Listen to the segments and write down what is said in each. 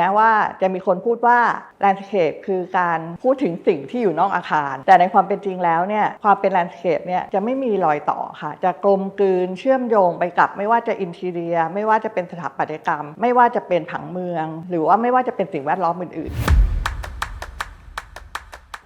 แม้ว่าจะมีคนพูดว่า landscape คือการพูดถึงสิ่งที่อยู่นอกอาคาร แต่ในความเป็นจริงแล้วเนี่ยความเป็น landscape เนี่ยจะไม่มีรอยต่อค่ะ จะกลมกลืนเชื่อมโยงไปกับ ไม่ว่าจะอินทีเรีย ไม่ว่าจะเป็นสถาปัตยกรรม ไม่ว่าจะเป็นผังเมือง หรือว่าไม่ว่าจะเป็นสิ่งแวดล้อมอื่นๆ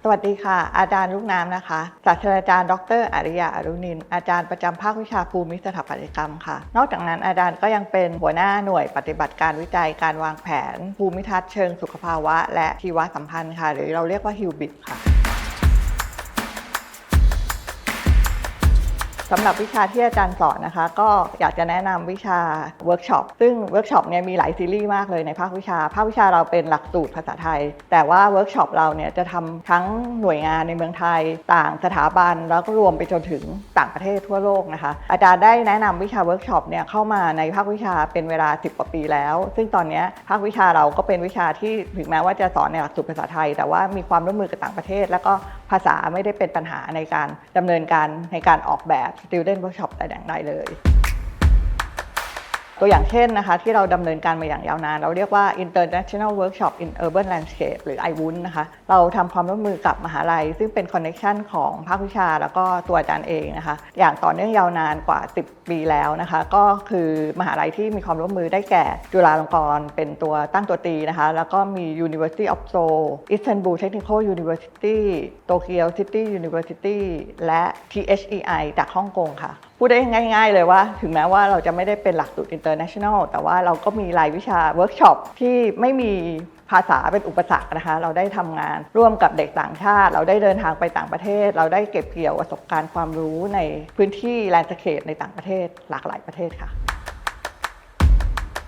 สวัสดีค่ะ อาจารย์ลูกน้ำนะคะศาสตราจารย์ ดรอริยาอรุณิน อาจารย์ประจำภาควิชาภูมิสถาปัตยกรรมค่ะ นอกจากนั้นอาจารย์ก็ยังเป็นหัวหน้าหน่วยปฏิบัติการวิจัยการวางแผน ภูมิทัศน์เชิงสุขภาวะ และชีวสัมพันธ์ค่ะ หรือเราเรียกว่าฮิวบิทค่ะ สำหรับวิชาที่อาจารย์สอนนะคะ ก็อยากจะแนะนำวิชาเวิร์กช็อปซึ่งเวิร์กช็อปเนี่ยมีหลายซีรีส์มากเลยในภาควิชา ภาควิชาเราเป็นหลักสูตรภาษาไทย แต่ว่าเวิร์กช็อปเราเนี่ยจะทำทั้งหน่วยงานในเมืองไทย ต่างสถาบันแล้วก็รวมไปจนถึงต่างประเทศทั่วโลกนะคะ อาจารย์ได้แนะนำวิชาเวิร์กช็อปเนี่ยเข้ามาในภาควิชาเป็นเวลา 10กว่าปีแล้ว ซึ่งตอนนี้ภาควิชาเราก็เป็นวิชาที่ถึงแม้ว่าจะสอนในหลักสูตรภาษาไทย แต่ว่ามีความร่วมมือกับต่างประเทศ แล้วก็ภาษาไม่ได้เป็นปัญหาในการดำเนินการในการออกแบบ student workshop แต่อย่างใดเลย ตัวอย่างเช่นนะคะที่เราดำเนินการมาอย่างยาวนาน เราเรียกว่า International Workshop in Urban Landscape หรือ IWUN นะคะ เราทำความร่วมมือกับมหาลัย ซึ่งเป็นคอนเน c ชันของภาควิชาแล้วก็ตัวอาจารย์เองนะคะ อย่างต่อเนื่องยาวนานกว่า 10 ปีแล้วนะคะ ก็คือมหาลัยที่มีความร่วมมือได้แก่ จุฬาลงกรณ์เป็นตัวตั้งตัวตีนะคะ แล้วก็มี University of Seoul Istanbul Technical University Tokyo City University และ THEI จากฮ่องกงค่ะพูดได้ง่าย ๆ เลยว่า ถึงแม้ว่าเราจะไม่ได้เป็นหลักสูตร international แต่ว่าเราก็มีรายวิชาเวิร์กช็อปที่ไม่มีภาษาเป็นอุปสรรคนะคะ เราได้ทำงานร่วมกับเด็กต่างชาติ เราได้เดินทางไปต่างประเทศ เราได้เก็บเกี่ยวประสบการณ์ความรู้ในพื้นที่แลนด์สเคปในต่างประเทศหลากหลายประเทศค่ะ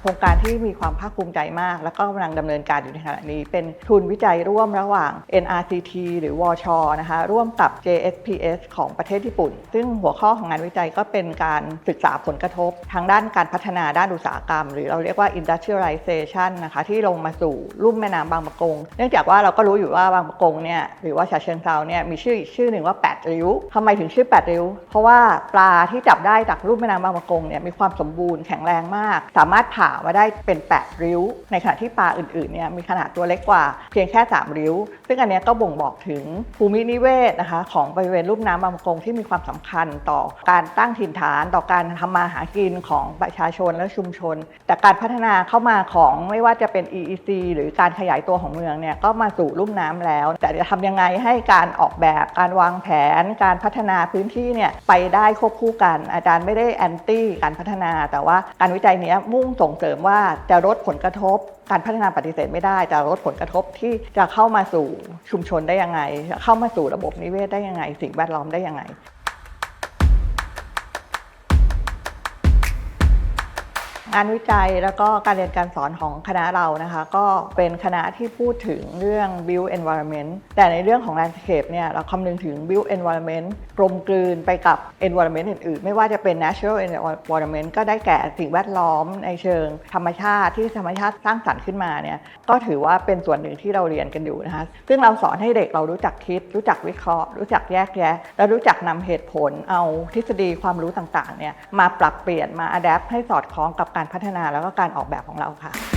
ครงการที่มีความภาคภูมิใจมาก แล้วก็กำลังดำเนินการอยู่ในขณะนี้ เป็นทุนวิจัยร่วมระหว่าง NRCT หรือวชนะคะร่วมกับ JSPS ของประเทศญี่ปุ่น ซึ่งหัวข้อของงานวิจัยก็เป็นการศึกษาผลกระทบ ทางด้านการพัฒนาด้านอุตสาหกรรม หรือเราเรียกว่า industrialization นะคะที่ลงมาสู่ลุ่มแม่น้ำบางปะกง เนื่องจากว่าเราก็รู้อยู่ว่าบางปะกงเนี่ยหรือว่าฉะเชิงเซาเนี่ยมีชื่ออีกชื่อหนึ่งว่า8ริ้วทำไมถึงชื่อ8ริ้ว เพราะว่าปลาที่จับได้จากลุ่มแม่น้ำบางปะกงเนี่ยมีความสมบูรณ์แข็งแรงมาก สามารถผ่ามาได้เป็น 8 ริ้ว ในขณะที่ปลาอื่นๆเนี่ยมีขนาดตัวเล็กกว่าเพียงแค่ 3 ริ้ว ซึ่งอันนี้ก็บ่งบอกถึงภูมินิเวศนะคะของบริเวณลุ่มน้ำบางกงที่มีความสำคัญต่อการตั้งถิ่นฐานต่อการทำมาหากินของประชาชนและชุมชน แต่การพัฒนาเข้ามาของไม่ว่าจะเป็น EEC หรือการขยายตัวของเมืองเนี่ยก็มาสู่ลุ่มน้ำแล้ว แต่จะทำยังไงให้การออกแบบการวางแผน การพัฒนาพื้นที่เนี่ยไปได้ควบคู่กัน อาจารย์ไม่ได้แอนตี้การพัฒนา แต่ว่าการวิจัยนี้มุ่งส่งเสริมว่าจะลดผลกระทบ การพัฒนาปฏิเสธไม่ได้ จะลดผลกระทบที่จะเข้ามาสู่ชุมชนได้ยังไง เข้ามาสู่ระบบนิเวศได้ยังไง สิ่งแวดล้อมได้ยังไง งานวิจัยแล้วก็การเรียนการสอนของคณะเรานะคะ ก็เป็นคณะที่พูดถึงเรื่อง build environment แต่ในเรื่องของ landscape เนี่ยเราคำนึงถึง build environment กลมกลืนไปกับ environment อื่นๆ ไม่ว่าจะเป็น natural environment ก็ได้แก่สิ่งแวดล้อมในเชิงธรรมชาติที่ธรรมชาติสร้างสรรค์ขึ้นมาเนี่ยก็ถือว่าเป็นส่วนหนึ่งที่เราเรียนกันอยู่นะคะ ซึ่งเราสอนให้เด็กเรารู้จักคิด รู้จักวิเคราะห์ รู้จักแยกแยะ และรู้จักนำเหตุผลเอาทฤษฎีความรู้ต่างๆเนี่ยมาปรับเปลี่ยนมา adapt ให้สอดคล้องกับการพัฒนาแล้วก็การออกแบบของเราค่ะ